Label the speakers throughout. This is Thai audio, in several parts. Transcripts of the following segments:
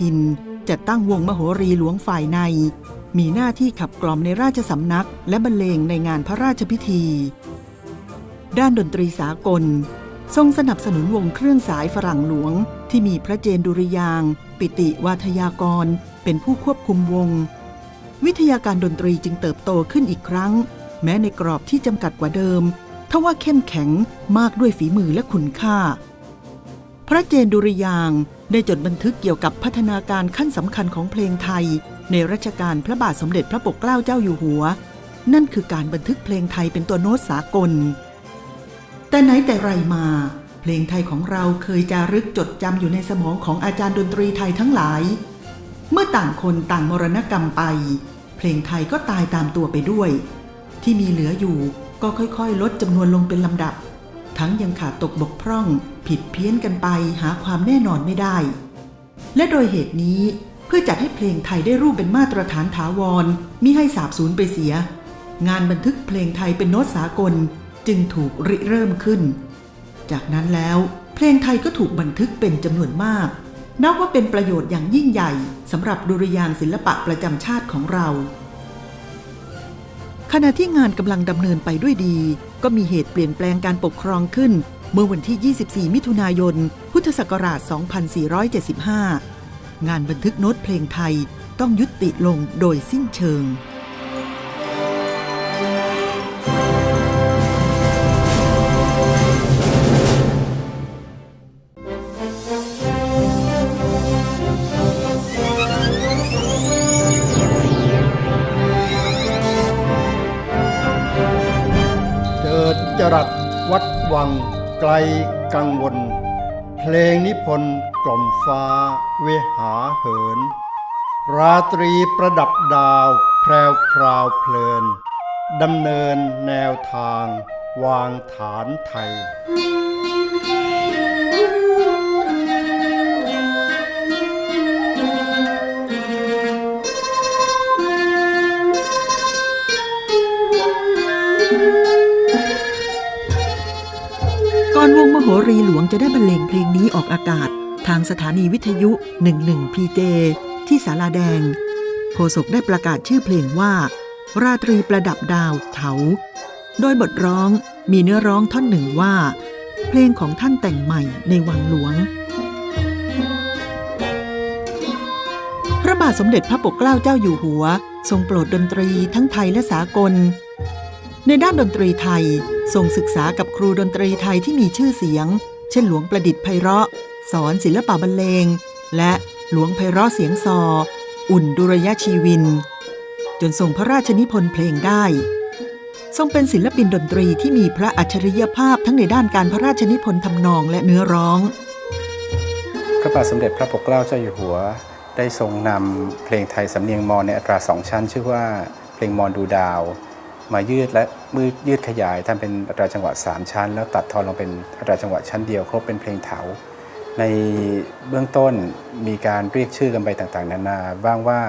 Speaker 1: ทิน จัดตั้งวงมโหรีหลวงฝ่ายใน มีหน้าที่ขับกล่อมในราชสำนัก และบรรเลงในงานพระราชพิธี ด้านดนตรีสากล ทรงสนับสนุนวงเครื่องสายฝรั่งหลวง ที่มีพระเจนดุริยาง ปิติวาทยากร เป็นผู้ควบคุมวง วิทยาการดนตรีจึงเติบโตขึ้นอีกครั้ง แม้ในกรอบที่จำกัดกว่าเดิมทว่าเข้มแข็งมากด้วยฝีมือและคุณค่า พระเจนดุริยาง ได้จดบันทึกเกี่ยวกับพัฒนาการขั้นสำคัญของเพลงไทย ในรัชกาลพระบาทสมเด็จพระปกเกล้าเจ้าอยู่หัว นั่นคือการบันทึกเพลงไทยเป็นตัวโน้ตสากล แต่ไหนแต่ไรมา เพลงไทยของเราเคยจารึกจดจำอยู่ในสมองของอาจารย์ดนตรีไทยทั้งหลาย เมื่อต่างคนต่างมรณกรรมไป เพลงไทยก็ตายตามตัวไปด้วย ที่มีเหลืออยู่ก็ค่อยๆ ลดจำนวนลงเป็นลำดับ ทั้งยังขาดตกบกพร่อง ผิดเพี้ยนกันไปหาความแน่นอนไม่ได้ และโดยเหตุนี้เพื่อจัดให้เพลงไทยได้รูปเป็นมาตรฐานถาวรมิให้สาบสูญไปเสีย งานบันทึกเพลงไทยเป็นโน้ตสากลจึงถูกริเริ่มขึ้น จากนั้นแล้วเพลงไทยก็ถูกบันทึกเป็นจำนวนมาก นับว่าเป็นประโยชน์อย่างยิ่งใหญ่สำหรับดุริยางศิลปะประจำชาติของเรา ขณะที่งานกำลังดำเนินไปด้วยดี ก็มีเหตุเปลี่ยนแปลงการปกครองขึ้น เมื่อวันที่ 24 มิถุนายน พุทธศักราช 2475 งานบันทึกโน้ตเพลงไทยต้องยุติลงโดยสิ้นเชิง
Speaker 2: กล่อมฟ้าเวหาเหิน ราตรีประดับดาวแพรวพราวเพลินดำเนินแนวทาง วางฐานไทย
Speaker 1: ก่อนวงมโหรีหลวงจะได้บรรเลงเพลงนี้ออกอากาศ ทางสถานีวิทยุ 11 พีเจที่สาราแดง โฆษกได้ประกาศชื่อเพลงว่า ราตรีประดับดาวเถา โดยบทร้องมีเนื้อร้องท่อนหนึ่งว่า เพลงของท่านแต่งใหม่ในวังหลวง พระบาทสมเด็จพระปกเกล้าเจ้าอยู่หัว ทรงโปรดดนตรีทั้งไทยและสากล ในด้านดนตรีไทยทรงศึกษากับครูดนตรีไทยที่มีชื่อเสียง เช่นหลวงประดิษฐ์ไพเราะ สอนศิลปะบรรเลง และหลวงไพเราะเสียงซอ อุ่นดุรยชีวิน จนทรงพระราชนิพนธ์เพลงได้ ทรงเป็นศิลปินดนตรีที่มีพระอัจฉริยภาพทั้งในด้านการพระราชนิพนธ์ทำนองและเนื้อร้อง
Speaker 3: พระบาทสมเด็จพระปกเกล้าเจ้าอยู่หัว ได้ทรงนำเพลงไทยสำเนียงมอญในอัตราสองชั้น ชื่อว่าเพลงมอญดูดาวมายืดและมือยืดขยายทำเป็นอัตราจังหวะ 3 ชั้น แล้วตัดทอนลงเป็นอัตราจังหวะชั้นเดียวครบเป็นเพลงเถา ในเบื้องต้นมีการเรียกชื่อกันไปต่างๆ นานาบ้างว่า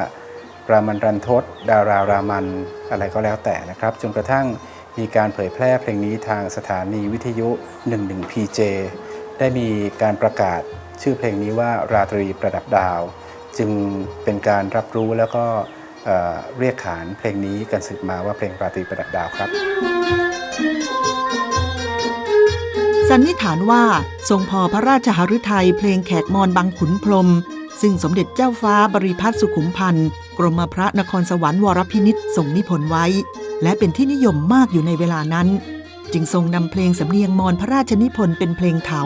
Speaker 3: รามันรันทดดารารามันอะไรก็แล้วแต่นะครับ จนกระทั่งมีการเผยแพร่เพลงนี้ทางสถานีวิทยุ 11 PJ ได้มีการประกาศชื่อเพลงนี้ว่าราตรีประดับดาว จึงเป็นการรับรู้แล้วก็เเรียกขานเพลงนี้กันสืบมาว่าเพลงราตรีประดับดาวครับ
Speaker 1: สันนิษฐานว่าทรงพอพระราชหฤทัยเพลงแขกมอนบางขุนพรม ซึ่งสมเด็จเจ้าฟ้าบริพัตรสุขุมพันธ์กรมพระนครสวรรค์วรพินิษฐ์ทรงนิพนธ์ไว้ และเป็นที่นิยมมากอยู่ในเวลานั้น จึงทรงนำเพลงสำเนียงมอนพระราชนิพนธ์เป็นเพลงเถา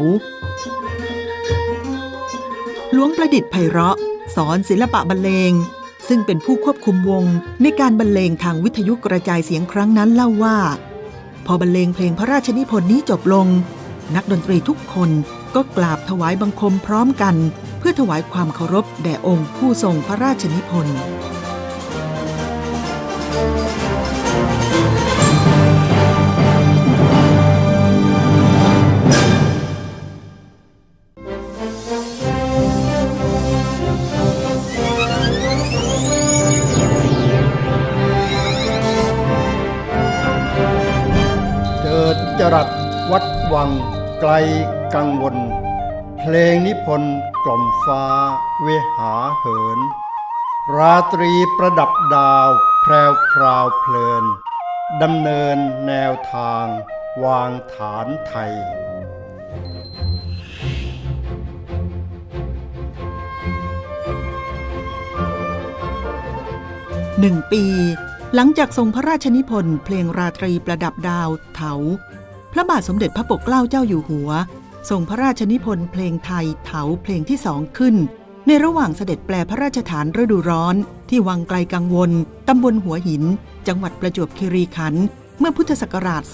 Speaker 1: หลวงประดิษฐ์ไพเราะ สอนศิลปะบรรเลง ซึ่งเป็นผู้ควบคุมวงในการบรรเลงทางวิทยุกระจายเสียงครั้งนั้นเล่าว่า พอบรรเลงเพลงพระราชนิพนธ์นี้จบลง นักดนตรีทุกคนก็กราบถวายบังคมพร้อมกัน เพื่อถวายความเคารพแด่องค์ผู้ทรงพระราชนิพนธ์
Speaker 2: เจิดจรัสวัดวัง ไกลกังวล เพลงนิพนธ์กล่อมฟ้าเวหาเหิน ราตรีประดับดาวแพรวพราวเพลินดำเนินแนวทาง วางฐานไทย
Speaker 1: หนึ่งปี หลังจากทรงพระราชนิพนธ์เพลงราตรีประดับดาวเถา พระบาทสมเด็จพระปกเกล้าเจ้าอยู่หัวทรงพระราชนิพนธ์เพลงไทยเถาเพลงที่สองขึ้น ในระหว่างเสด็จแปลพระราชฐานฤดูร้อน ที่วังไกลกังวล ตำบลหัวหิน จังหวัดประจวบคีรีขันธ์เมื่อพุทธศักราช 2473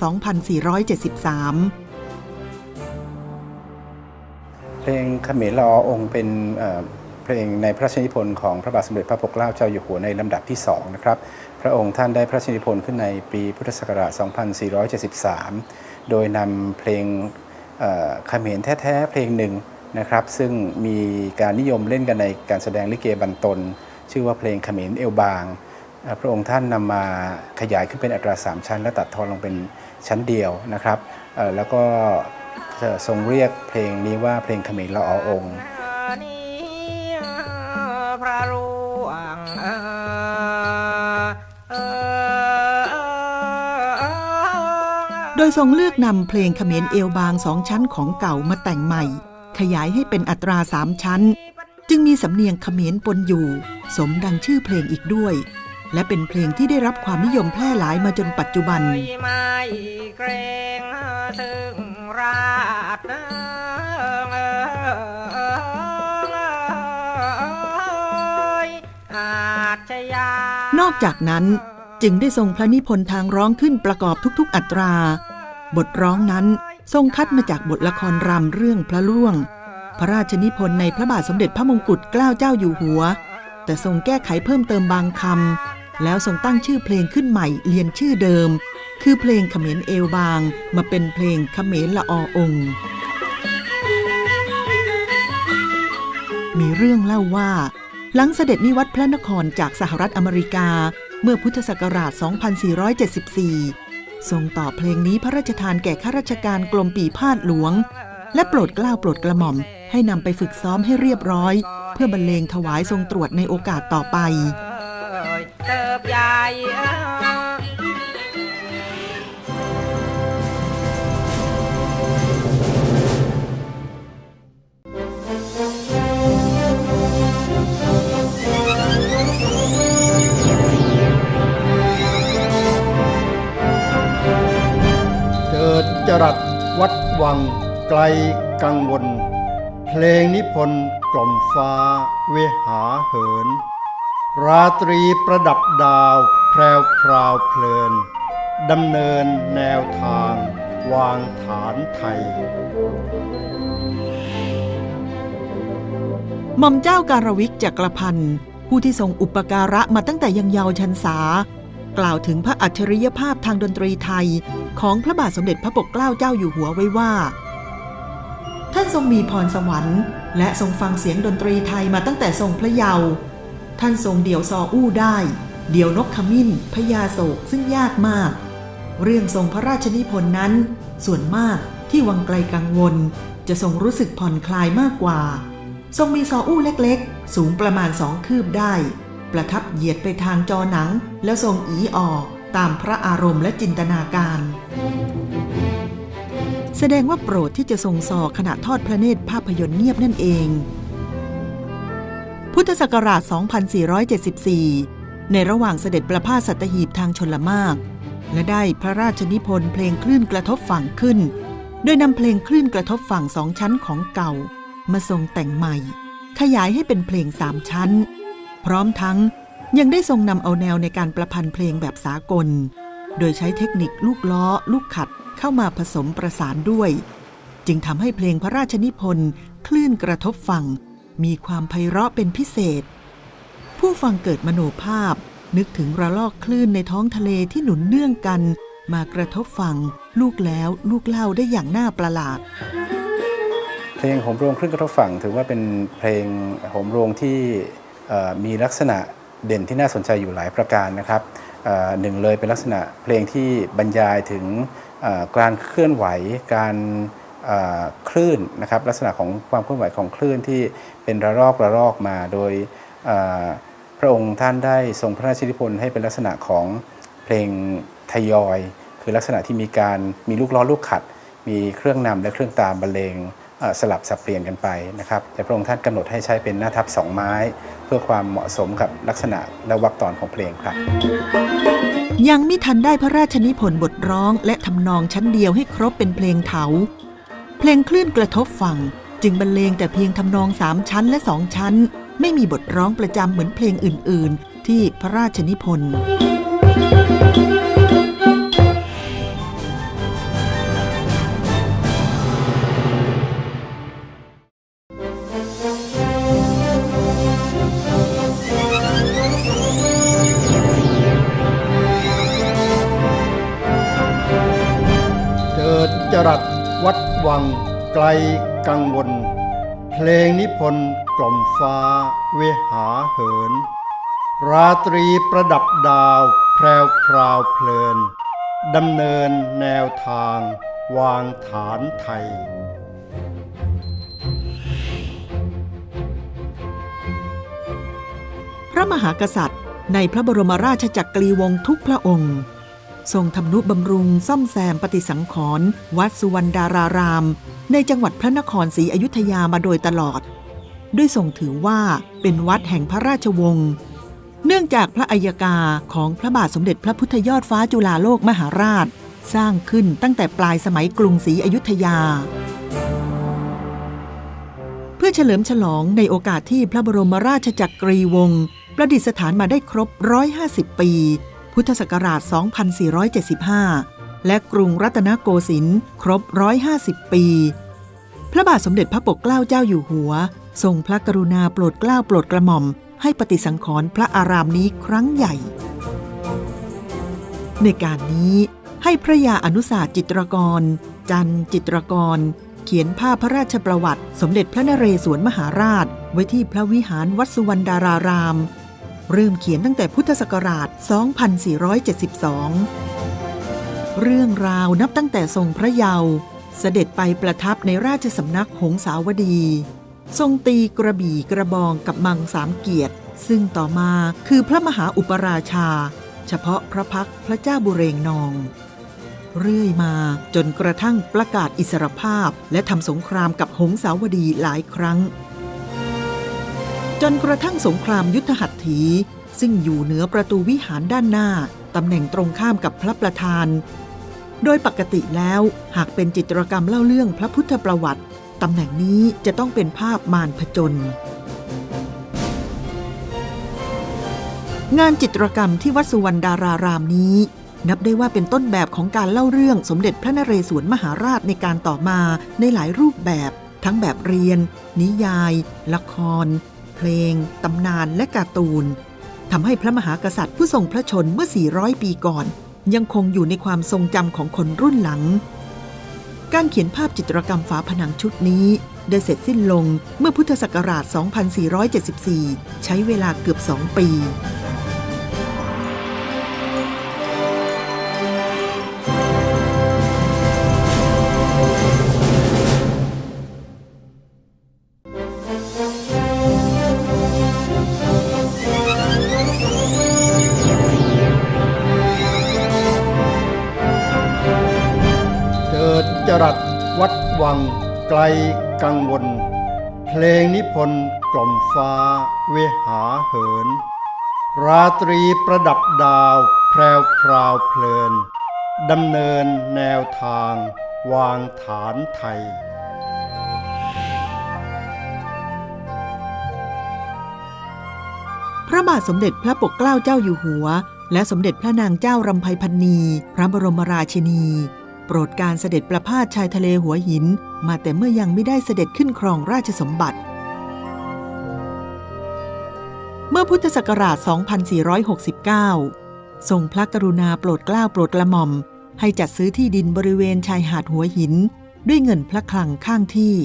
Speaker 3: เพลงเขมรลอองค์เป็นเอ่อเพลงในพระราชนิพนธ์ของพระบาทสมเด็จพระปกเกล้าเจ้าอยู่หัวในลำดับที่สองนะครับ พระองค์ท่านได้พระราชนิพนธ์ขึ้นในปีพุทธศักราช 2473 โดยนำเพลงเอ่อเขมรแท้ๆเพลงหนึ่งนะครับ ซึ่งมีการนิยมเล่นกันในการแสดงลิเกบันตน ชื่อว่าเพลงเขมรเอวบาง พระองค์ท่านนำมาขยายขึ้นเป็นอัตราสามชั้น และตัดทอนลงเป็นชั้นเดียวนะครับแล้วก็ทรงเรียกเพลงนี้ว่าเพลงเขมรละอออง
Speaker 1: โดยทรงเลือกนำเพลงเขมรเอวบางสองชั้นของเก่ามาแต่งใหม่ ขยายให้เป็นอัตราสามชั้น จึงมีสำเนียงเขมรปนอยู่ สมดังชื่อเพลงอีกด้วย และเป็นเพลงที่ได้รับความนิยมแพร่หลายมาจนปัจจุบัน
Speaker 4: น
Speaker 1: อกจากนั้น จึงได้ทรงพระนิพนธ์ทางร้องขึ้นประกอบทุกๆอัตรา บทร้องนั้นทรงคัดมาจากบทละครรำเรื่องพระล่วง พระราชนิพนธ์ในพระบาทสมเด็จพระมงกุฎเกล้าเจ้าอยู่หัว แต่ทรงแก้ไขเพิ่มเติมบางคำแล้วทรงตั้งชื่อเพลงขึ้นใหม่เรียนชื่อเดิม คือเพลงเขมรเอวบาง มาเป็นเพลงเขมรละออองมีเรื่องเล่าว่า หลังเสด็จนิวัตพระนครจากสหรัฐอเมริกา เมื่อพุทธศักราช 2474 ทรงต่อเพลงนี้พระราชทานแก่ข้าราชการกรมปีพาดหลวง และโปรดกล้าโปรดกระหม่อม ให้นำไปฝึกซ้อมให้เรียบร้อย เพื่อบรรเลงถวายทรงตรวจในโอกาสต่อไป
Speaker 4: เติบใหญ่
Speaker 2: รัสวัดวังไกลกังวล เพลงนิพนธ์กล่อมฟ้าเวหาเหิน ราตรีประดับดาวแพรวพราวเพลินดำเนินแนวทาง วางฐานไทย
Speaker 1: หม่อมเจ้าการวิกจักรพันธ์ผู้ที่ทรงอุปการะมาตั้งแต่ยังเยาว์ชันษา กล่าวถึงพระอัจฉริยภาพทางดนตรีไทย ของพระบาทสมเด็จพระปกเกล้าเจ้าอยู่หัวไว้ว่า ท่านทรงมีพรสวรรค์ และทรงฟังเสียงดนตรีไทยมาตั้งแต่ทรงพระเยาว์ท่านทรงเดี่ยวซออู้ได้ เดี่ยวนกขมิ้นพญาโศกซึ่งยากมาก เรื่องทรงพระราชนิพนธ์นั้น ส่วนมากที่วังไกลกังวล จะทรงรู้สึกผ่อนคลายมากกว่า ทรงมีซออู้เล็กๆ สูงประมาณสองคืบได้ ประทับเหยียดไปทางจอหนัง แล้วทรงอีออกตามพระอารมณ์และจินตนาการ แสดงว่าโปรดที่จะทรงซอขณะทอดพระเนตรภาพยนตร์เงียบนั่นเอง พุทธศักราช 2474 ในระหว่างเสด็จประพาสสัตหีบทางชนละมาก และได้พระราชนิพนธ์เพลงคลื่นกระทบฝั่งขึ้น โดยนำเพลงคลื่นกระทบฝั่งสองชั้นของเก่า มาทรงแต่งใหม่ ขยายให้เป็นเพลงสามชั้น พร้อมทั้งยังได้ทรงนำเอาแนวในการประพันธ์เพลงแบบสากล โดยใช้เทคนิคลูกล้อ ลูกขัดเข้ามาผสมประสานด้วย จึงทำให้เพลงพระราชนิพนธ์คลื่นกระทบฝั่งมีความไพเราะเป็นพิเศษ ผู้ฟังเกิดมโนภาพ นึกถึงระลอกคลื่นในท้องทะเลที่หนุนเนื่องกัน มากระทบฝั่งลูกแล้วลูกเล่าได้อย่างน่าประหลาด
Speaker 3: เพลงโหมโรงคลื่นกระทบฝั่งถือว่าเป็นเพลงโหมโรงที่ มีลักษณะเด่นที่น่าสนใจอยู่หลายประการนะครับหนึ่งเลยเป็นลักษณะเพลงที่บรรยายถึงการเคลื่อนไหวการคลื่นนะครับลักษณะของความเคลื่อนไหวของคลื่นที่เป็นระลอกระลอกมาโดยพระองค์ท่านได้ทรงพระราชนิพนธ์ให้เป็นลักษณะของเพลงทยอย คือลักษณะที่มีการมีลูกล้อลูกขัด มีเครื่องนำและเครื่องตามบรรเลง สลับสับเปลี่ยนกันไปนะครับ แต่พระองค์ท่านกำหนดให้ใช้เป็นหน้าทับสองไม้ เพื่อความเหมาะสมกับลักษณะและวรรคตอนของเพลงครับ
Speaker 1: ยังไม่ทันได้พระราชนิพนธ์บทร้อง และทำนองชั้นเดียวให้ครบเป็นเพลงเถา เพลงคลื่นกระทบฝั่ง จึงบรรเลงแต่เพียงทำนองสามชั้นและสองชั้น ไม่มีบทร้องประจำเหมือนเพลงอื่น ๆ ที่พระราชนิพนธ์
Speaker 2: จิดจรัสวัดวังไกลกังวล เพลงนิพนธ์กล่อมฟ้าเวหาเหิน ราตรีประดับดาวแพรวพราวเพลินดำเนินแนวทาง วางฐานไทย
Speaker 1: พระมหากษัตริย์ในพระบรมราชจักรีวงศ์ทุกพระองค์ ทรงทำนุบำรุงซ่อมแซมปฏิสังขรณ์วัดสุวรรณดาราราม ในจังหวัดพระนครศรีอยุธยามาโดยตลอด ด้วยทรงถือว่าเป็นวัดแห่งพระราชวงศ์เนื่องจากพระอัยกาของพระบาทสมเด็จพระพุทธยอดฟ้าจุฬาโลกมหาราช สร้างขึ้นตั้งแต่ปลายสมัยกรุงศรีอยุธยา เพื่อเฉลิมฉลองในโอกาสที่พระบรมราชจักรีวงศ์ประดิษฐานมาได้ครบ 150 ปี พุทธศักราช 2475 และกรุงรัตนโกสินทร์ครบ 150 ปี พระบาทสมเด็จพระปกเกล้าเจ้าอยู่หัว ทรงพระกรุณาโปรดเกล้าโปรดกระหม่อม ให้ปฏิสังขรณ์พระอารามนี้ครั้งใหญ่ ในการนี้ให้พระยาอนุสาจิตรกร จันจิตรกร เขียนภาพพระราชประวัติ สมเด็จพระนเรศวรมหาราช ไว้ที่พระวิหารวัดสุวรรณดาราราม เริ่มเขียนตั้งแต่พุทธศักราช 2472 เรื่องราวนับตั้งแต่ทรงพระเยาว์เสด็จไปประทับในราชสำนักหงสาวดี ทรงตีกระบี่กระบองกับมังสามเกียรติ ซึ่งต่อมาคือพระมหาอุปราชา เฉพาะพระพักพระเจ้าบุเรงนอง เรื่อยมาจนกระทั่งประกาศอิสรภาพ และทำสงครามกับหงสาวดีหลายครั้ง จนกระทั่งสงครามยุทธหัตถี ซึ่งอยู่เหนือประตูวิหารด้านหน้า ตำแหน่งตรงข้ามกับพระประธาน โดยปกติแล้วหากเป็นจิตรกรรมเล่าเรื่องพระพุทธประวัติ ตำแหน่งนี้จะต้องเป็นภาพมารผจญงานจิตรกรรมที่วัดสุวรรณดารารามนี้ นับได้ว่าเป็นต้นแบบของการเล่าเรื่องสมเด็จพระนเรศวรมหาราชในการต่อมาในหลายรูปแบบ ทั้งแบบเรียน นิยาย ละคร เพลง ตำนานและการ์ตูนทำให้พระมหากษัตริย์ผู้ทรงพระชนเมื่อ 400 ปีก่อน ยังคงอยู่ในความทรงจำของคนรุ่นหลัง การเขียนภาพจิตรกรรมฝาผนังชุดนี้ ได้เสร็จสิ้นลงเมื่อพุทธศักราช 2474 ใช้เวลาเกือบ 2 ปี
Speaker 2: กล่อมฟ้าเวหาเหิน ราตรีประดับดาวแพรวพราวเพลินดำเนินแนวทาง วางฐานไทย
Speaker 1: พระบาทสมเด็จพระปกเกล้าเจ้าอยู่หัว และสมเด็จพระนางเจ้ารำไพพันนี พระบรมราชินี โปรดการเสด็จประพาสชายทะเลหัวหิน มาแต่เมื่อยังไม่ได้เสด็จขึ้นครองราชสมบัติ มื่อพุทธศักราช 2469 ทรงพระกรุณาโปรดเกล้าโปรดกระหม่อม ให้จัดซื้อที่ดินบริเวณชายหาดหัวหิน ด้วยเงินพระคลังข้างที่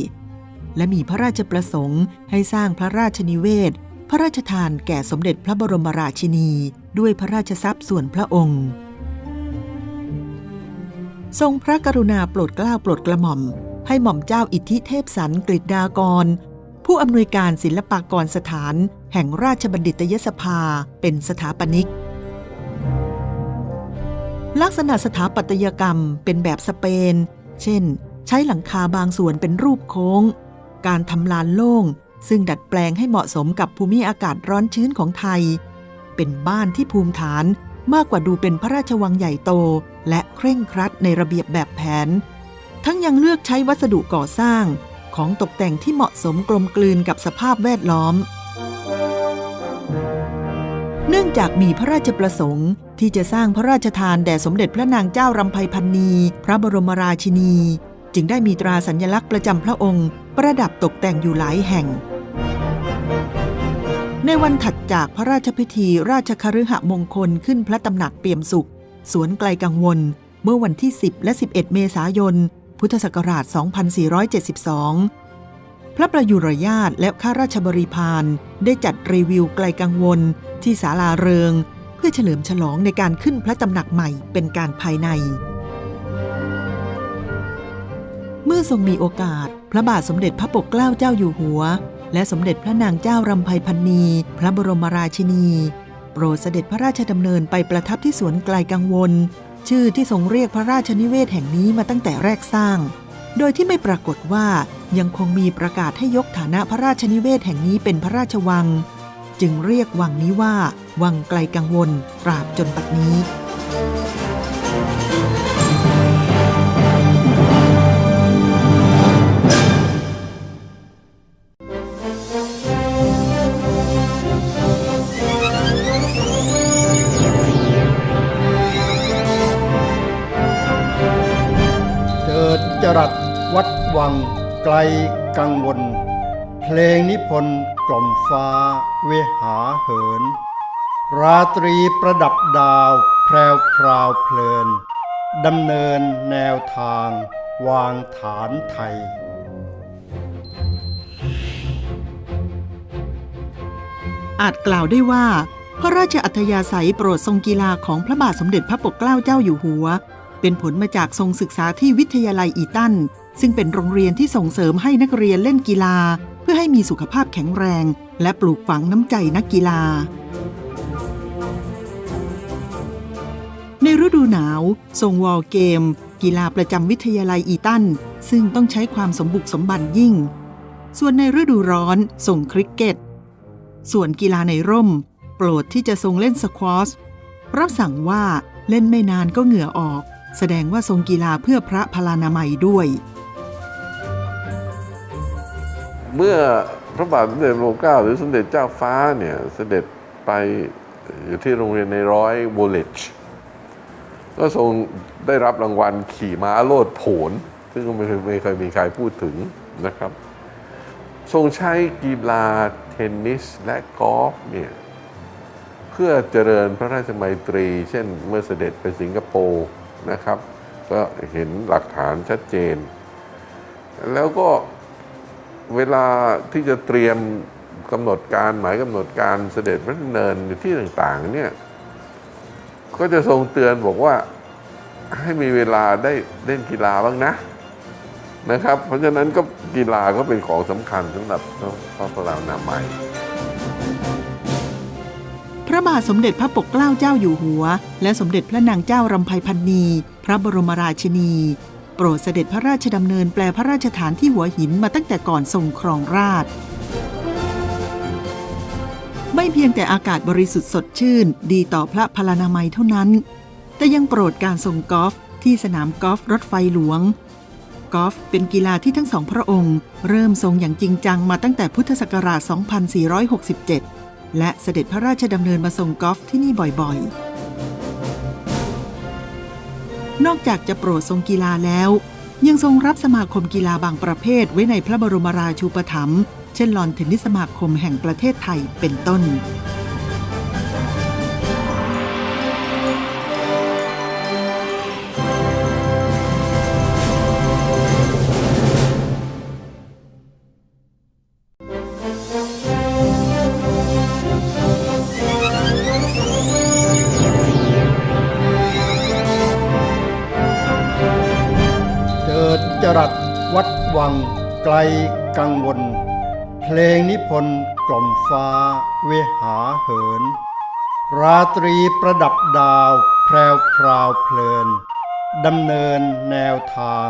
Speaker 1: และมีพระราชประสงค์ให้สร้างพระราชนิเวศ พระราชทานแก่สมเด็จพระบรมราชินี ด้วยพระราชทรัพย์ส่วนพระองค์ ทรงพระกรุณาโปรดเกล้าโปรดกระหม่อม ให้หม่อมเจ้าอิทธิเทพสันกฤษดากร ผู้อำนวยการศิลปากรสถาน แห่งราชบัณฑิตยสภาเป็นสถาปนิก ลักษณะสถาปัตยกรรมเป็นแบบสเปน เช่น ใช้หลังคาบางส่วนเป็นรูปโค้ง การทำลานโล่ง ซึ่งดัดแปลงให้เหมาะสมกับภูมิอากาศร้อนชื้นของไทย เป็นบ้านที่ภูมิฐานมากกว่าดูเป็นพระราชวังใหญ่โต และเคร่งครัดในระเบียบแบบแผน ทั้งยังเลือกใช้วัสดุก่อสร้าง ของตกแต่งที่เหมาะสมกลมกลืนกับสภาพแวดล้อม เนื่องจากมีพระราชประสงค์ ที่จะสร้างพระราชทานแด่สมเด็จพระนางเจ้ารำไพพันนี พระบรมราชินี จึงได้มีตราสัญลักษณ์ประจำพระองค์ ประดับตกแต่งอยู่หลายแห่ง ในวันถัดจากพระราชพิธีราชคฤหมงคลขึ้นพระตำหนักเปี่ยมสุข สวนไกลกังวล เมื่อวันที่ 10 และ 11 เมษายน พุทธศักราช 2472 พระประยุรญาตและข้าราชบริพารได้จัดรีวิวไกลกังวลที่ศาลาเริง เพื่อเฉลิมฉลองในการขึ้นพระตำหนักใหม่เป็นการภายใน เมื่อทรงมีโอกาส พระบาทสมเด็จพระปกเกล้าเจ้าอยู่หัว และสมเด็จพระนางเจ้ารำไพพันนี พระบรมราชินี โปรดเสด็จพระราชดำเนินไปประทับที่สวนไกลกังวล ชื่อที่ทรงเรียกพระราชนิเวศแห่งนี้มาตั้งแต่แรกสร้าง โดยที่ไม่ปรากฏว่ายังคงมีประกาศให้ยกฐานะพระราชนิเวศแห่งนี้เป็นพระราชวัง จึงเรียกวังนี้ว่า วังไกลกังวลตราบจนปัจจุบัน
Speaker 2: งไกลกังวล เพลงนิพนธ์กล่อมฟ้าเวหาเหิน ราตรีประดับดาวแพรวพราวเพลินดำเนินแนวทาง วางฐานไทย
Speaker 1: อาจกล่าวได้ว่า พระราชอัธยาศัยโปรดทรงกีฬาของพระบาทสมเด็จพระปกเกล้าเจ้าอยู่หัว เป็นผลมาจากทรงศึกษาที่วิทยาลัยอีตัน ซึ่งเป็นโรงเรียนที่ส่งเสริมให้นักเรียนเล่นกีฬา เพื่อให้มีสุขภาพแข็งแรง และปลูกฝังน้ำใจนักกีฬา ในฤดูหนาวทรงวอลเกม กีฬาประจำวิทยาลัยอีตัน ซึ่งต้องใช้ความสมบุกสมบันยิ่ง ส่วนในฤดูร้อนส่งคริกเก็ต ส่วนกีฬาในร่ม โปรดที่จะทรงเล่นสควอชรับสั่งว่าเล่นไม่นานก็เหงื่อออก แสดงว่าทรงกีฬาเพื่อพระพลานามัยด้วย
Speaker 5: เมื่อพระบาทสมเด็จพระเกล้าหรือสมเด็จเจ้าฟ้าเนี่ยเสด็จไปอยู่ที่โรงเรียนในร้อยโวลเลจก็ทรงได้รับรางวัลขี่ม้าโลดโผน ซึ่งไม่เคยไม่เคยมีใครพูดถึงนะครับ ทรงใช้กีฬาเทนนิสและกอล์ฟเนี่ยเพื่อเจริญพระราชมัยตรี เช่นเมื่อเสด็จไปสิงคโปร์นะครับ ก็เห็นหลักฐานชัดเจน แล้วก็ เวลาที่จะเตรียมกำหนดการหมายกำหนดการเสด็จพระดำเนินในที่ต่างๆเนี่ยก็จะทรงเตือนบอกว่าให้มีเวลาได้เล่นกีฬาบ้างนะนะครับ เพราะฉะนั้นก็กีฬาก็เป็นของสำคัญสำหรับพระพลานามัย
Speaker 1: พระบาทสมเด็จพระปกเกล้าเจ้าอยู่หัว และสมเด็จพระนางเจ้ารำไพพันนีพระบรมราชินี ปรดเสด็จพระราชดำเนินแปลพระราชฐานที่หัวหินมาตั้งแต่ก่อนทรงครองราชไม่เพียงแต่อากาศบริสุทธิ์สดชื่น ดีต่อพระพลานามัยเท่านั้น แต่ยังโปรดการทรงกอล์ฟที่สนามกอล์ฟรถไฟหลวง กอล์ฟเป็นกีฬาที่ทั้งสองพระองค์ เริ่มทรงอย่างจริงจังมาตั้งแต่พุทธศักราช 2467 และเสด็จพระราชดำเนินมาทรงกอล์ฟที่นี่บ่อยๆ นอกจากจะโปรดทรงกีฬาแล้ว ยังทรงรับสมาคมกีฬาบางประเภทไว้ในพระบรมราชูปถัมภ์เช่นลอนเทนนิสสมาคมแห่งประเทศไทยเป็นต้น
Speaker 2: กล่อมฟ้าเวหาเหิน ราตรีประดับดาวแพรวพราวเพลินดำเนินแนวทาง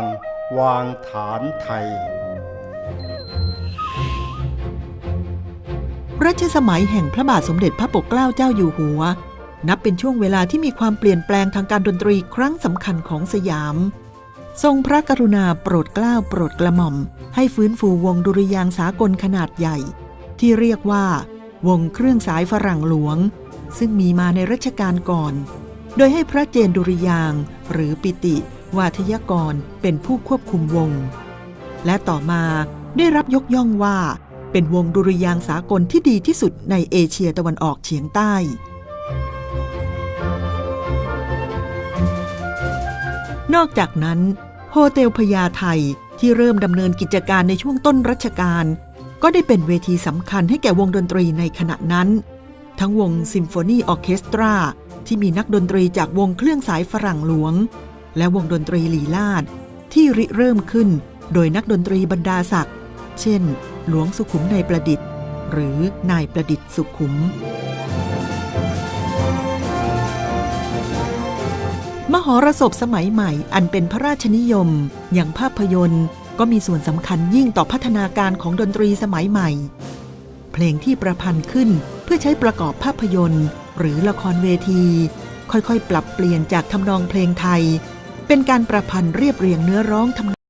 Speaker 2: วางฐานไทย
Speaker 1: รัชสมัยแห่งพระบาทสมเด็จพระปกเกล้าเจ้าอยู่หัว นับเป็นช่วงเวลาที่มีความเปลี่ยนแปลงทางการดนตรีครั้งสำคัญของสยาม ทรงพระกรุณาโปรดเกล้าโปรดกระหม่อม ให้ฟื้นฟูวงดุริยางสากลขนาดใหญ่ ที่เรียกว่า วงเครื่องสายฝรั่งหลวง ซึ่งมีมาในรัชกาลก่อน โดยให้พระเจนดุริยาง หรือปิติ วาทยกรเป็นผู้ควบคุมวง และต่อมาได้รับยกย่องว่า เป็นวงดุริยางสากลที่ดีที่สุดในเอเชียตะวันออกเฉียงใต้นอกจากนั้น โฮเทลพญาไทที่เริ่มดำเนินกิจการในช่วงต้นรัชกาล ก็ได้เป็นเวทีสำคัญให้แก่วงดนตรีในขณะนั้น ทั้งวงซิมโฟนีออเคสตรา ที่มีนักดนตรีจากวงเครื่องสายฝรั่งหลวง และวงดนตรีลีลาด ที่ริเริ่มขึ้นโดยนักดนตรีบรรดาศักดิ์เช่น หลวงสุขุมในายประดิษฐ์ หรือนายประดิษฐ์สุขุม มหรสพสมัยใหม่อันเป็นพระราชนิยม อย่างภาพยนตร์ ก็มีส่วนสำคัญยิ่งต่อพัฒนาการของดนตรีสมัยใหม่ เพลงที่ประพันธ์ขึ้นเพื่อใช้ประกอบภาพยนตร์ หรือละครเวที ค่อยๆ ปรับเปลี่ยนจากทำนองเพลงไทย เป็นการประพันธ์เรียบเรียงเนื้อร้องทำ